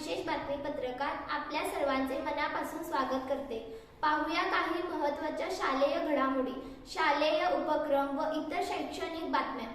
विशेष बातमीपत्रकात आपल्या सर्वांचे मनापासून स्वागत करते. पाहूया काही महत्त्वाच्या शालेय घडामोडी शालेय उपक्रम व इतर शैक्षणिक बातम्या.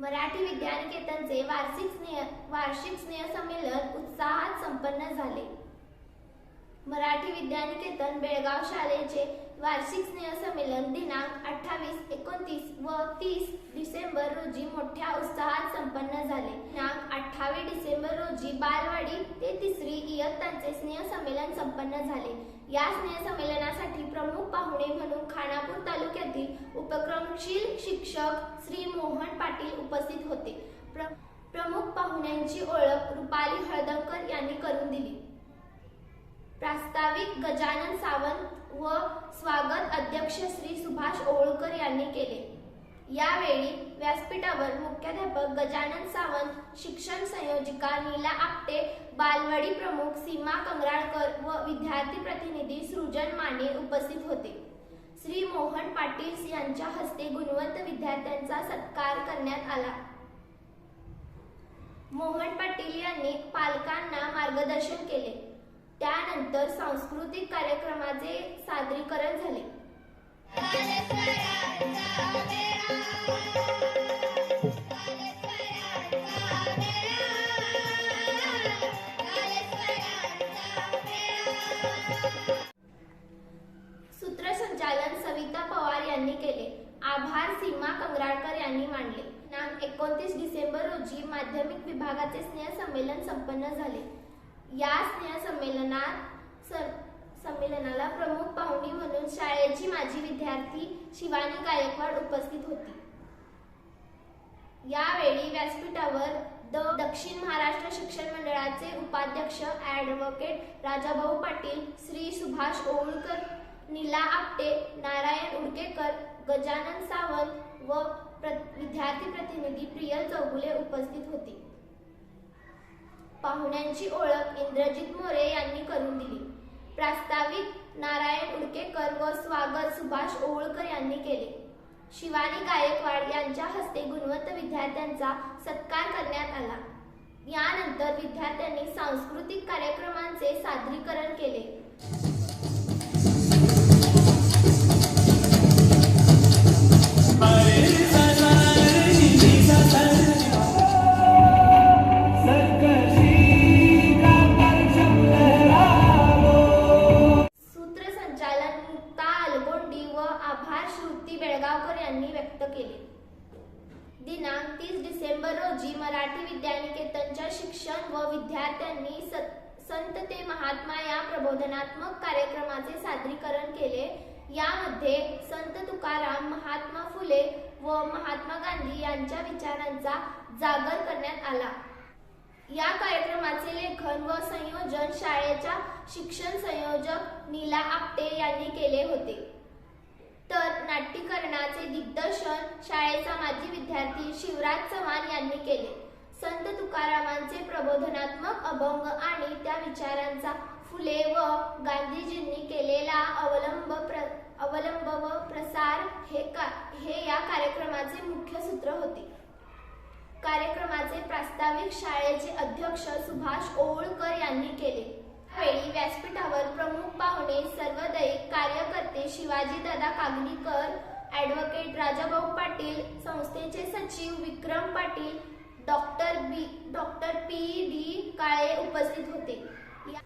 मराठी विद्यानिकेतनचे वार्षिक स्नेह वार्षिक स्नेहसंमेलन उत्साहात संपन्न झाले. मराठी विद्यानिकेतन बेळगाव शाळेचे वार्षिक स्नेहसंमेलन दिनांक अठ्ठावीस एकोणतीस व तीस डिसेंबर रोजी मोठ्या उत्साहात संपन्न झाले. दिनांक अठ्ठावीस डिसेंबर रोजी बालवाडी ते तिसरी इयत्तांचे स्नेहसंमेलन संपन्न झाले. या स्नेहसंमेलनासाठी प्रमुख पाहुणे म्हणून खानापूर तालुक्यातील उपक्रमशील शिक्षक श्री मोहन पाटील उपस्थित होते. प्र प्रमुख पाहुण्यांची ओळख रुपाली हळदणकर यांनी करून दिली. प्रास्ताविक गजानन सावंत व स्वागत अध्यक्ष श्री सुभाष ओळकर यांनी केले. यावेळी व्यासपीठावर मुख्याध्यापक गजानन सावंत शिक्षण संयोजिका नीला आपटे बालवाडी प्रमुख सीमा कंगराळकर व विद्यार्थी प्रतिनिधी सृजन माने उपस्थित होते. श्री मोहन पाटील यांच्या हस्ते गुणवंत विद्यार्थ्यांचा सत्कार करण्यात आला. मोहन पाटील यांनी पालकांना मार्गदर्शन केले. त्यानंतर सांस्कृतिक कार्यक्रमाचे सादरीकरण झाले. सूत्रसंचालन सविता पवार यांनी केले. आभार सीमा कंगराळकर यांनी मांडले दिनांक एकोणतीस डिसेंबर रोजी माध्यमिक विभागाचे स्नेहसंमेलन संपन्न झाले. या स्नेहसंमेलनात सं- संमेलनाला प्रमुख पाहुणी म्हणून शाळेची माजी विद्यार्थी शिवानी गायकवाड उपस्थित होती. यावेळी व्यासपीठावर द दक्षिण महाराष्ट्र शिक्षण मंडळाचे उपाध्यक्ष ॲडव्होकेट राजाभाऊ पाटील श्री सुभाष ओळकर नीला आपटे नारायण उडकेकर गजानन सावंत व प्र विद्यार्थी प्रतिनिधी प्रियल चौगुले उपस्थित होते. पाहुण्यांची ओळख इंद्रजित मोरे यांनी करून दिली. प्रास्ताविक नारायण उडकेकर व स्वागत सुभाष ओवळकर यांनी केले. शिवानी गायकवाड यांच्या हस्ते गुणवंत विद्यार्थ्यांचा सत्कार करण्यात आला. यानंतर विद्यार्थ्यांनी सांस्कृतिक कार्यक्रमांचे सादरीकरण केले. शिक्षण व विद्यार्थ्यांनी संत ते महात्मा या प्रबोधनात्मक कार्यक्रमाचे सादरीकरण केले. यामध्ये संत तुकाराम महात्मा फुले व महात्मा गांधी यांच्या विचारांचा जागर करण्यात आला. या कार्यक्रमाचे लेखन व संयोजन शाळेच्या शिक्षण संयोजक नीला आपटे यांनी केले होते. तर नाट्यकरणाचे दिग्दर्शन शाळेचा माजी विद्यार्थी शिवराज चव्हाण यांनी केले. संत तुकारामांचे प्रबोधनात्मक अभंग आणि त्या विचारांचा फुले व गांधीजींनी केलेला अवलंब प्र अवलंब व प्रसार हे का हे या कार्यक्रमाचे मुख्य सूत्र होते. कार्यक्रमाचे प्रास्ताविक शाळेचे अध्यक्ष सुभाष ओळकर यांनी केले. वेळी व्यासपीठावर प्रमुख पाहुणे सर्वदैक कार्यकर्ते शिवाजीदादा कागनीकर ॲडव्होकेट राजाभाऊ पाटील संस्थेचे सचिव Vikram Patil doctor B doctor P D Kale उपस्थित होते.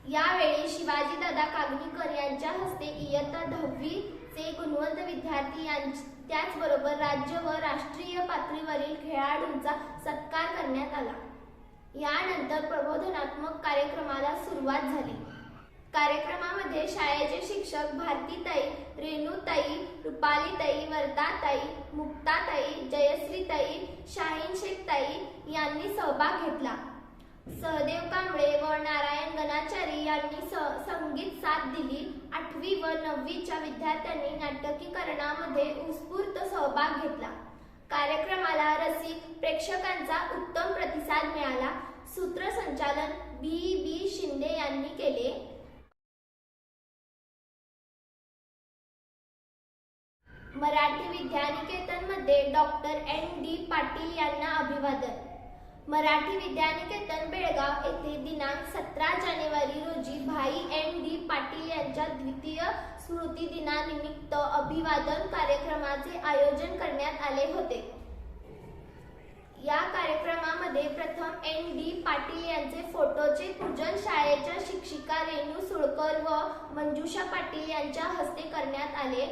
यावेळी शिवाजीदादा कागनीकर यांच्या हस्ते इयत्ता दहावीचे गुणवंत विद्यार्थी त्याचबरोबर राज्य व राष्ट्रीय पातळीवरील खेळाडूंचा सत्कार करण्यात आला. यानंतर प्रबोधनात्मक कार्यक्रमाला सुरुवात झाली. कार्यक्रमामध्ये शाळेचे शिक्षक भारतीताई रेणूताई रुपालीताई वर्धाताई मुक्ताताई जयश्रीताई शाहीन शेखताई यांनी सहभाग घेतला. सहदेव कांबळे व नारायण गणाचारी यांनी स- संगीत साथ दिली. आठवी व नववीच्या विद्यार्थ्यांनी नाटकीकरणामध्ये उत्स्फूर्त सहभाग घेतला. कार्यक्रमाला रसिक प्रेक्षकांचा उत्तम प्रतिसाद मिळाला. सूत्रसंचालन बी बी शिंदे यांनी केले. मराठी विद्यानिकेतनमध्ये डॉक्टर एन डी पाटील यांना अभिवादन. मराठी विद्यानिकेतन बेळगाव येथे दिनांक सतरा जानेवारी रोजी भाई एन डी पाटील यांच्या द्वितीय स्मृती दिनानिमित्त अभिवादन कार्यक्रमाचे आयोजन करण्यात आले होते. या कार्यक्रमामध्ये प्रथम एन डी पाटील यांचे फोटोचे पूजन शाळेच्या शिक्षिका रेणू सुळकर व मंजुषा पाटील यांच्या हस्ते करण्यात आले.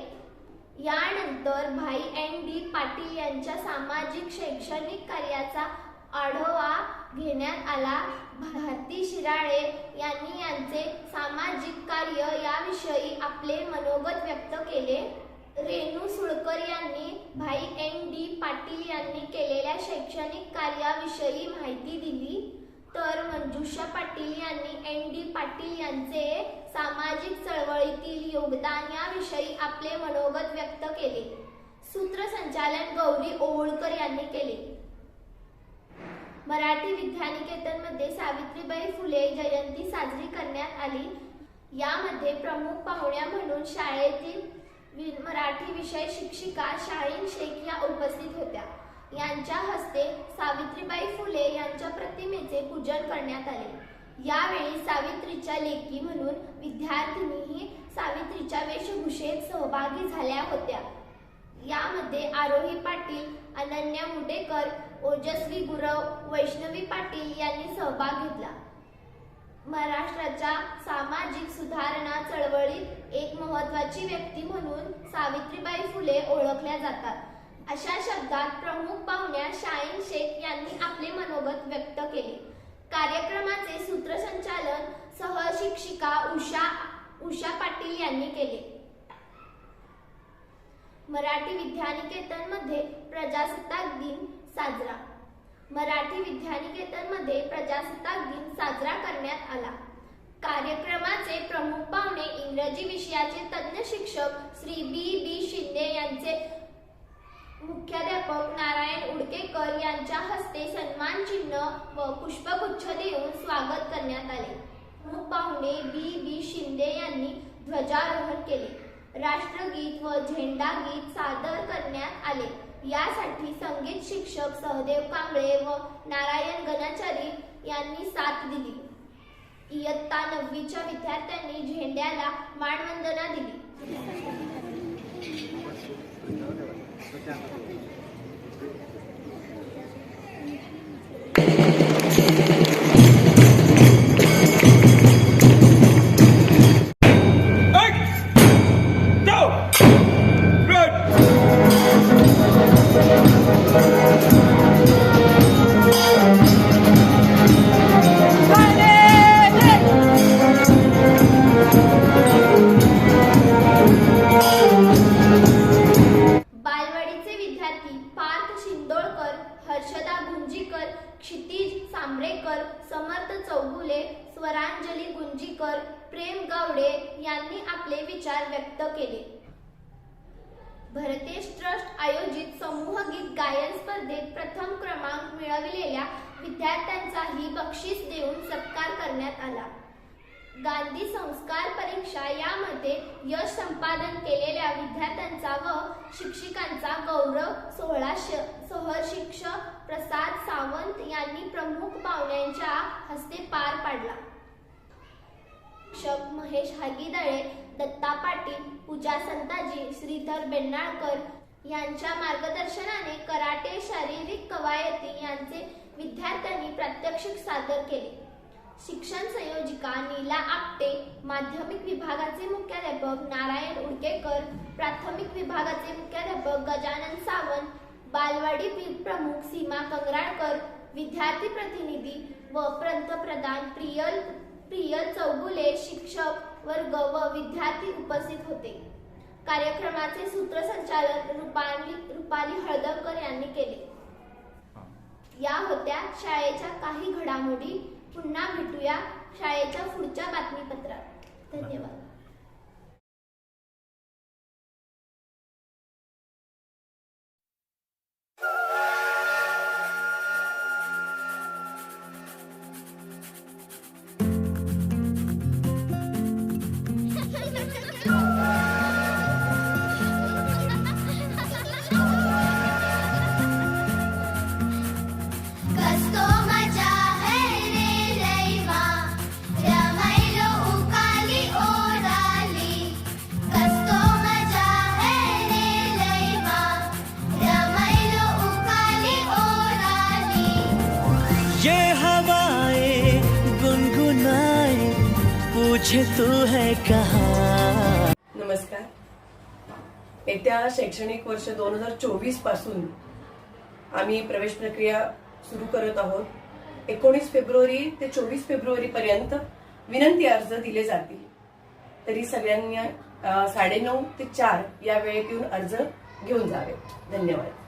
यानंतर भाई एन डी पाटील यांच्या सामाजिक शैक्षणिक कार्याचा आढावा घेण्यात आला. भारती शिराळे यांनी यांचे सामाजिक कार्य याविषयी आपले मनोगत व्यक्त केले. रेणू सुळकर यांनी भाई एन डी पाटील यांनी केलेल्या शैक्षणिक कार्याविषयी माहिती दिली. तर मंजुषा पाटील यांनी एन डी पाटील यांचे सामाजिक चळवळीतील योगदान याविषयी आपले मनोगत व्यक्त केले. सूत्रसंचालन गौरी ओवळकर यांनी केले. मराठी विद्यानिकेतनमध्ये सावित्रीबाई फुले जयंती साजरी करण्यात आली. यामध्ये प्रमुख पाहुण्या म्हणून शाळेतील वि- मराठी विषय शिक्षिका शाळीन शेख या उपस्थित होत्या. यांच्या हस्ते सावित्रीबाई फुले यांच्या प्रतिमेचे पूजन करण्यात आले. यावेळी सावित्रीच्या लेखी म्हणून विद्यार्थिनीही सावित्रीच्या वेशभूषेत सहभागी झाल्या होत्या. यामध्ये आरोही पाटील अनन्या मुडेकर ओजस्वी गुरव वैष्णवी पाटील यांनी सहभाग घेतला. महाराष्ट्राच्या सामाजिक सुधारणा चळवळीत एक महत्वाची व्यक्ती म्हणून सावित्रीबाई फुले ओळखल्या जातात. अशा शब्दात प्रमुख पाहुण्या शाहीन शेख यांनी आपले मनोगत व्यक्त केले. कार्यक्रमाचे सूत्रसंचालन सहशिक्षिका उषा उषा पाटील यांनी केले. मराठी विद्यानिकेतनमध्ये प्रजासत्ताक दिन साजरा. मराठी विद्यानिकेतनमध्ये प्रजासत्ताक दिन साजरा करण्यात आला. कार्यक्रमाचे प्रमुख पाहुणे इंग्रजी विषयाचे तज्ज्ञ शिक्षक श्री बी बी शिंदे यांचे मुख्याध्यापक नारायण उडकेकर यांच्या हस्ते सन्मान चिन्ह व पुष्पगुच्छ देऊन स्वागत करण्यात आले. प्रमुख पाहुणे बी बी शिंदे यांनी ध्वजारोहण केले. राष्ट्रगीत व झेंडा गीत सादर करण्यात आले. यासाठी संगीत शिक्षक सहदेव कांबळे व नारायण गणाचारी यांनी साथ दिली. इयत्ता नववीच्या विद्यार्थ्यांनी झेंड्याला मानवंदना दिली. ट्रस्ट आयोजित समूह गीत गायन स्पर्धेत प्रथम क्रमांक मिळविलेल्या विद्यार्थ्यांचाही बक्षीस देऊन सत्कार करण्यात आला. गांधी संस्कार परीक्षा यामध्ये यश संपादन केलेल्या विद्यार्थ्यांचा व शिक्षिकांचा गौरव सोहळा सहशिक्षक प्रसाद सावंत यांनी प्रमुख पाहुण्यांच्या हस्ते पार पाडला. शिक्षक महेश हागीदळे दत्ता पाटील पूजा संताजी श्रीधर बेन्नाळकर यांच्या मार्गदर्शनाने कराटे शारीरिक कवायती यांचे विद्यार्थ्यांनी प्रात्यक्षिक सादर केले. शिक्षण संयोजिका नीला आपटे माध्यमिक विभागाचे मुख्याध्यापक नारायण उडकेकर प्राथमिक विभागाचे मुख्याध्यापक गजानन सावंत बालवाडी प्रमुख सीमा कंगराळकर विद्यार्थी प्रतिनिधी व पंतप्रधान प्रियल प्रियल चौगुले शिक्षक वर्ग व विद्यार्थी उपस्थित होते. कार्यक्रमाचे सूत्रसंचालन रुपाली रुपाली हळदणकर यांनी केले. या होत्या शाळेच्या काही घडामोडी. पुन्हा भेटूया शाळेच्या पुढच्या बातमीपत्रात. धन्यवाद. ये हवाएं गुनगुनाए पूछे तू है कहा? नमस्कार. येत्या शैक्षणिक वर्ष दोन हजार चोवीसपासून आम्ही प्रवेश प्रक्रिया सुरू करत आहोत. एकोणीस फेब्रुवारी ते चोवीस फेब्रुवारी पर्यंत विनंती अर्ज दिले जातील. तरी सगळ्यांनी साडेनऊ ते चार या वेळेत येऊन अर्ज घेऊन जावे. धन्यवाद.